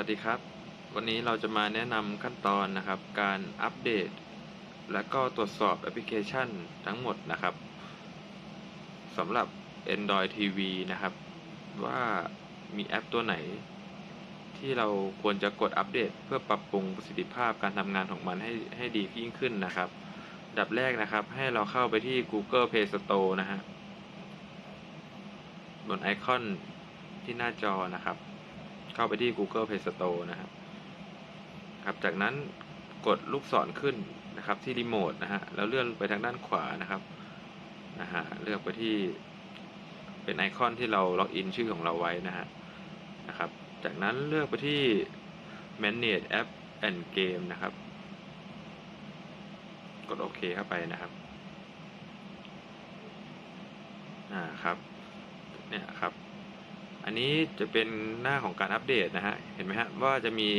วัสดีครับ วันนี้เราจะมาแนะนำขั้นตอนนะครับ การอัปเดต และก็ตรวจสอบแอปพลิเคชันทั้งหมดนะครับสำหรับ Android TV นะครับ ว่ามีแอปตัวไหน ที่เราควรจะกดอัปเดต เพื่อปรับปรุงประสิทธิภาพการทำงานของมันให้ให้ดียิ่งขึ้นนะครับดับแรกนะครับ ให้เราเข้าไปที่ Google Play Store นะฮะบนไอคอนที่หน้าจอนะครับ เข้าไปที่ Google Play Store นะครับครับ จากนั้นกดลูกศรขึ้นนะครับที่รีโมทนะฮะแล้วเลื่อนไปทางด้านขวานะครับนะฮะเลือกไปที่เป็นไอคอนที่เราล็อกอินชื่อของเราไว้นะฮะนะครับ จากนั้นเลือกไปที่ Manage App and Game นะครับ กดโอเคเข้าไปนะครับอ่าครับเนี่ยครับ นี้จะเป็นหน้าของการอัปเดตนะฮะ เห็นไหมฮะว่าจะมี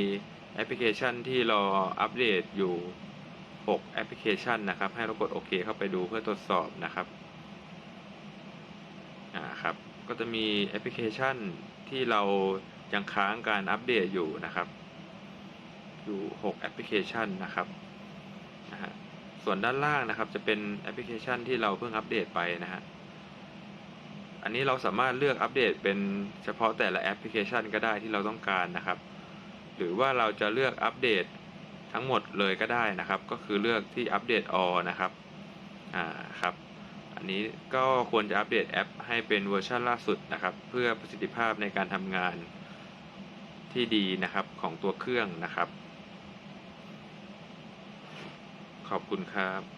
แอปพลิเคชันที่รออัปเดตอยู่ 6 แอปพลิเคชันนะครับ ให้เรากดโอเคเข้าไปดูเพื่อตรวจสอบนะครับ อ่าครับ ก็จะมีแอปพลิเคชันที่เรายังค้างการอัปเดตอยู่นะครับ อยู่ 6 แอปพลิเคชันนะครับนะฮะส่วนด้านล่างนะครับจะเป็นแอปพลิเคชันที่เราเพิ่งอัปเดตไปนะฮะ อันนี้เราสามารถเลือกอัปเดตเป็นเฉพาะแต่ละแอปพลิเคชันก็ได้ที่เราต้องการนะครับ หรือว่าเราจะเลือกอัปเดตทั้งหมดเลยก็ได้นะครับ ก็คือเลือกที่อัปเดต all นะครับอ่าครับ อันนี้ก็ควรจะอัปเดตแอปให้เป็นเวอร์ชันล่าสุดนะครับ เพื่อประสิทธิภาพในการทำงานที่ดีนะครับของตัวเครื่องนะครับ ขอบคุณครับ